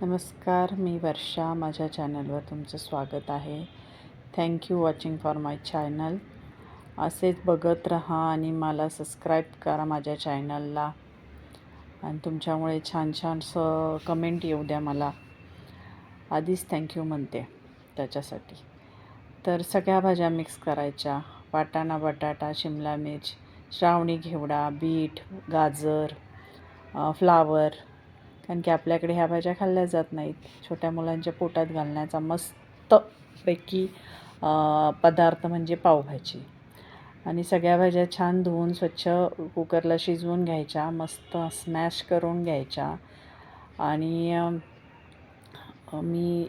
नमस्कार मी वर्षा. माझ्या चॅनलवर तुमचं स्वागत आहे. Thank you watching for my channel असेच बघत राहा आणि मला सबस्क्राईब करा माझ्या चॅनलला आणि तुमच्यामुळे छान छान स कमेंट येऊ द्या मला. आधीच थँक्यू म्हणते त्याच्यासाठी. तर सगळ्या भाज्या मिक्स करायच्या. वाटाणा बटाटा शिमला मिर्च श्रावणी घेवडा बीट गाजर फ्लावर कारण की आपल्याकडे ह्या भाज्या खाल्ल्या जात नाहीत. छोट्या मुलांच्या पोटात घालण्याचा मस्तपैकी पदार्थ म्हणजे पावभाजी. आणि सगळ्या भाज्या छान धुवून स्वच्छ कुकरला शिजवून घ्यायच्या मस्त स्मॅश करून घ्यायच्या. आणि मी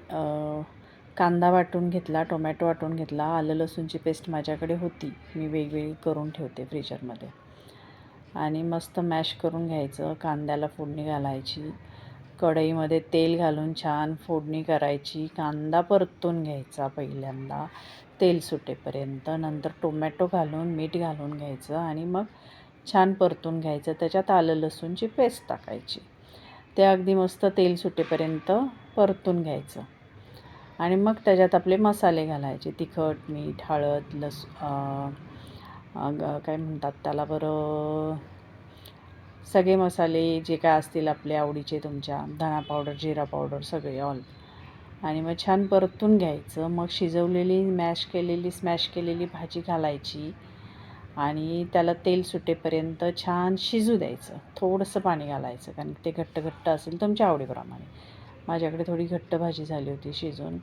कांदा वाटून घेतला टोमॅटो वाटून घेतला. आलं लसूणची पेस्ट माझ्याकडे होती. मी वेगवेगळी करून ठेवते फ्रीजरमध्ये. आणि मस्त मॅश करून घ्यायचं कांद्याला फोडणी घालायची. कढईमध्ये तेल घालून छान फोडणी करायची. कांदा परतून घ्यायचा पहिल्यांदा. तेल सुटेपर्यंत. नंतर टोमॅटो घालून मीठ घालून घ्यायचं आणि मग छान परतून घ्यायचं. त्याच्यात आलं लसूणची पेस्ट टाकायची. ते अगदी मस्त तेल सुटेपर्यंत परतून घ्यायचं. आणि मग त्याच्यात आपले मसाले घालायचे. तिखट मीठ हळद लस काय म्हणतात त्याला बरं? सगळे मसाले जे काय असतील आपले आवडीचे तुमच्या धणा पावडर जिरा पावडर सगळे ऑल आणि मग छान परतून घ्यायचं. मग शिजवलेली मॅश केलेली स्मॅश केलेली भाजी घालायची. आणि त्याला तेल सुटेपर्यंत छान शिजू द्यायचं. थोडंसं पाणी घालायचं कारण ते घट्ट घट्ट असेल तुमच्या आवडीप्रमाणे. माझ्याकडे थोडी घट्ट भाजी झाली होती शिजून.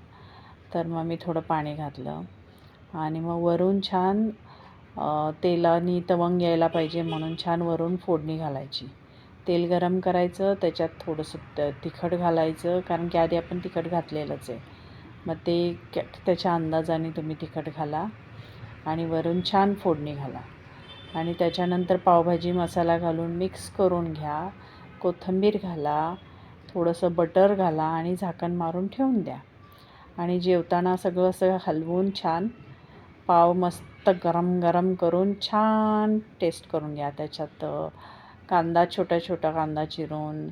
तर मग मी थोडं पाणी घातलं. आणि मग वरून छान तेलानी तवंग यायला पाहिजे म्हणून छान वरून फोडणी घालायची. तेल गरम करायचं त्याच्यात थोडंसं त तिखट घालायचं कारण की आधी आपण तिखट घातलेलंच आहे. मग ते त्याच्या अंदाजाने तुम्ही तिखट घाला आणि वरून छान फोडणी घाला. आणि त्याच्यानंतर पावभाजी मसाला घालून मिक्स करून घ्या. कोथिंबीर घाला थोडंसं बटर घाला आणि झाकण मारून ठेवून द्या. आणि जेवताना सगळं असं हलवून छान पाव मस्त गरम गरम करून छान टेस्ट करून घ्या. त्याच्यात कांदा छोटा छोटा कांदा चिरून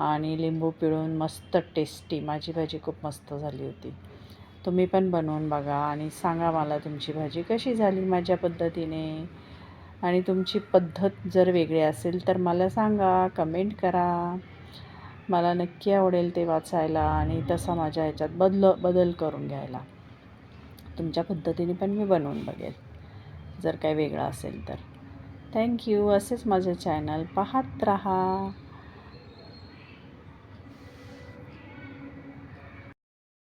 आणि लिंबू पिळून मस्त टेस्टी माझी भाजी खूप मस्त झाली होती. तुम्ही पण बनवून बघा आणि सांगा मला तुमची भाजी कशी झाली माझ्या पद्धतीने. आणि तुमची पद्धत जर वेगळी असेल तर मला सांगा कमेंट करा. मला नक्की आवडेल ते वाचायला आणि तसा माझ्या ह्याच्यात बदल बदल करून घ्यायला. तुमच्या पद्धतीने पण मी बनवून बघेल. जर काही वेगळं असेल तर. थँक्यू असेच माझे चॅनल पाहत रहा.